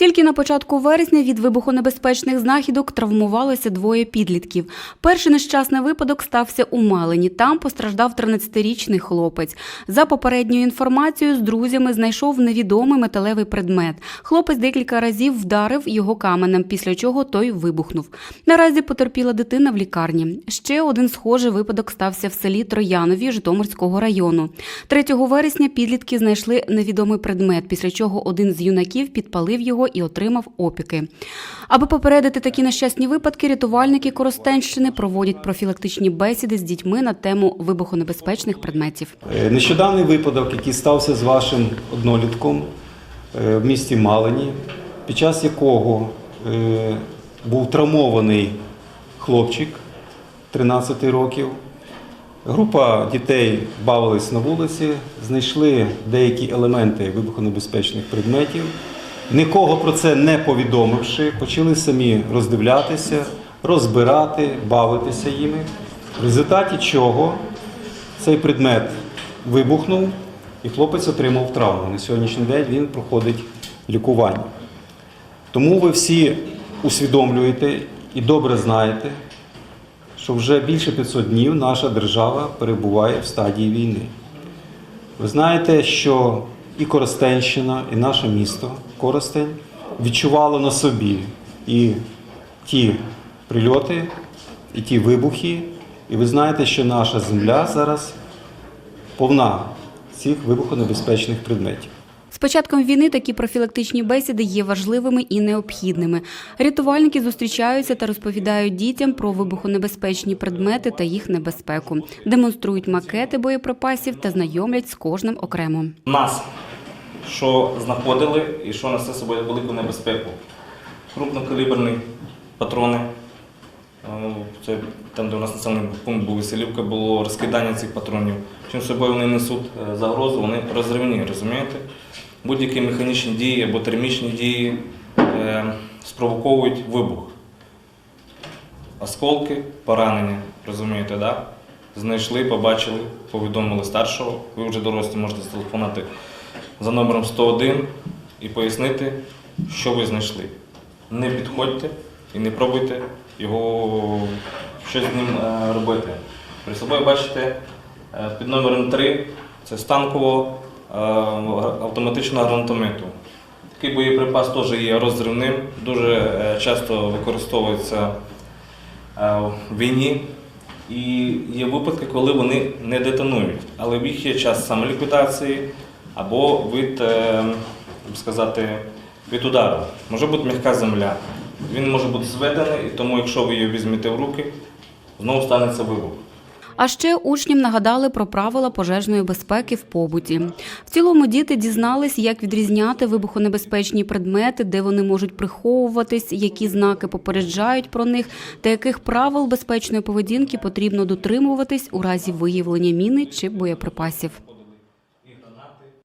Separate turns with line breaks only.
Тільки на початку вересня від вибухонебезпечних знахідок травмувалося двоє підлітків. Перший нещасний випадок стався у Малині. Там постраждав 13-річний хлопець. За попередньою інформацією, з друзями знайшов невідомий металевий предмет. Хлопець декілька разів вдарив його каменем, після чого той вибухнув. Наразі потерпіла дитина в лікарні. Ще один схожий випадок стався в селі Троянові Житомирського району. 3 вересня підлітки знайшли невідомий предмет, після чого один з юнаків підпалив його і отримав опіки. Аби попередити такі нещасні випадки, рятувальники Коростенщини проводять профілактичні бесіди з дітьми на тему вибухонебезпечних предметів.
Е, Нещодавний випадок, який стався з вашим однолітком е, в місті Малині, під час якого е, був травмований хлопчик 13 років. Група дітей бавились на вулиці, знайшли деякі елементи вибухонебезпечних предметів. Нікого про це не повідомивши, почали самі роздивлятися, розбирати, бавитися їми. В результаті чого цей предмет вибухнув і хлопець отримав травму. На сьогоднішній день він проходить лікування. Тому ви всі усвідомлюєте і добре знаєте, що вже більше 500 днів наша держава перебуває в стадії війни. Ви знаєте, що і Коростенщина, і наше місто Коростень відчувало на собі і ті прильоти, і ті вибухи. І ви знаєте, що наша земля зараз повна цих вибухонебезпечних предметів.
З початком війни такі профілактичні бесіди є важливими і необхідними. Рятувальники зустрічаються та розповідають дітям про вибухонебезпечні предмети та їх небезпеку, демонструють макети боєприпасів та знайомлять з кожним окремо.
нас, що знаходили і що несе собою велику небезпеку. Крупнокаліберні патрони. Е, Це там, де у нас населений пункт був Веселівка, було розкидання цих патронів. Чим собою вони несуть е, загрозу, вони розривні, розумієте? Будь-які механічні дії або термічні дії е, спровоковують вибух. Осколки, поранення, розумієте, да? Знайшли, побачили, повідомили старшого. Ви вже дорослі можете зателефонувати за номером 101 і пояснити, що ви знайшли. Не підходьте і не пробуйте його щось з ним е, робити. При собою бачите е, під номером 3 це станково е, автоматичного гранатомету. Такий боєприпас теж є розривним, дуже часто використовується в війні. І є випадки, коли вони не детонують, але в їх є час самоліквідації або від, е, сказати, від удару. Може бути м'яка земля. Він може бути зведений, тому, якщо ви її візьмете в руки, знову станеться вибух.
А ще учням нагадали про правила пожежної безпеки в побуті. В цілому діти дізнались, як відрізняти вибухонебезпечні предмети, де вони можуть приховуватись, які знаки попереджають про них, та яких правил безпечної поведінки потрібно дотримуватись у разі виявлення міни чи боєприпасів.